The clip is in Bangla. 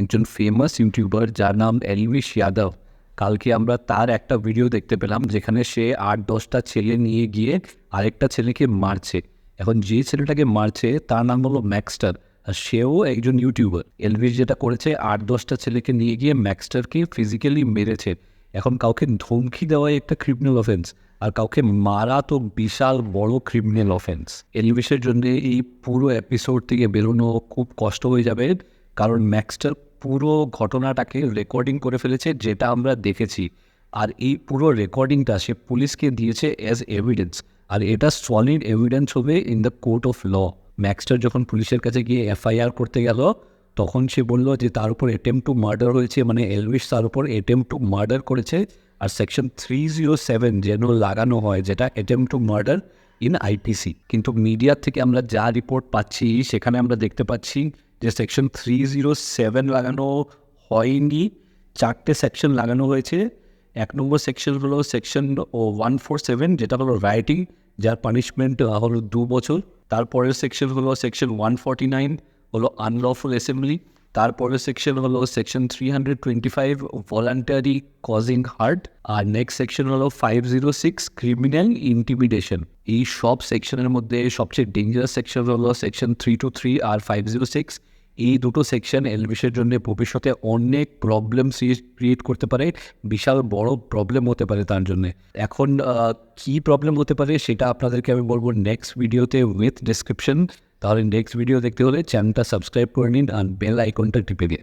একজন ফেমাস ইউটিউবার যার নাম এলভিশ যাদব কালকে আমরা তার একটা ভিডিও দেখতে পেলাম, যেখানে সে আট, দশটা ছেলে নিয়ে গিয়ে আরেকটা ছেলেকে মারছে। এখন যে ছেলেটাকে মারছে, তার নাম হলো ম্যাক্সটার আর সেও একজন ইউটিউবার এলভিশ যেটা করেছে, আট, দশটা ছেলেকে নিয়ে গিয়ে ম্যাক্সটারকে ফিজিক্যালি মেরেছে। এখন কাউকে ধমকি দেওয়াই একটা ক্রিমিনাল অফেন্স আর কাউকে মারা তো বিশাল বড় ক্রিমিনাল অফেন্স এলিভিসের জন্য এই পুরো এপিসোড থেকে বেরোনো খুব কষ্ট হয়ে যাবে, কারণ ম্যাক্সটার পুরো ঘটনাটাকে রেকর্ডিং করে ফেলেছে, যেটা আমরা দেখেছি। আর এই পুরো রেকর্ডিংটা সে পুলিশকে দিয়েছে অ্যাজ এভিডেন্স আর এটা সলিড এভিডেন্স হবে in the court of law ম্যাক্সটার যখন পুলিশের কাছে গিয়ে এফআইআর করতে গেল, তখন সে বলল যে তার উপর অ্যাটেম্প টু মার্ডার হয়েছে মানে এলভিস তার উপর অ্যাটেম্প টু মার্ডার করেছে। আর সেকশন থ্রি জিরো সেভেন যেন লাগানো হয়, যেটা attempt to murder in IPC কিন্তু মিডিয়ার থেকে আমরা যা রিপোর্ট পাচ্ছি, সেখানে আমরা দেখতে পাচ্ছি যে সেকশন থ্রি জিরো সেভেন লাগানো হয়নি, চারটে সেকশন লাগানো হয়েছে। এক নম্বর সেকশন হলো সেকশন ওয়ান ফোর সেভেন যেটা হলো রাইটিং যার পানিশমেন্ট হলো দু বছর। তারপরের সেকশন হলো সেকশন ওয়ান ফর্টি নাইন হলো আনলফুল অ্যাসেম্বলি তারপরের সেকশন হলো section three hundred twenty five voluntary causing hurt আর নেক্সট সেকশন হলো five zero six criminal intimidation এই সব সেকশনের মধ্যে সবচেয়ে ডেঞ্জারাস সেকশন হলো সেকশন থ্রি টু থ্রি আর ফাইভ জিরো সিক্স এই দুটো সেকশন এলভিসের জন্য ভবিষ্যতে অনেক প্রবলেম ক্রিয়েট করতে পারে, বিশাল বড় প্রবলেম হতে পারে তার জন্য। এখন কী প্রবলেম হতে পারে সেটা আপনাদেরকে আমি বলব নেক্সট ভিডিওতে উইথ ডিসক্রিপশন তাহলে নেক্সট ভিডিও দেখতে হলে চ্যানেলটা সাবস্ক্রাইব করে নিন আর বেল আইকনটা টিপে দিন।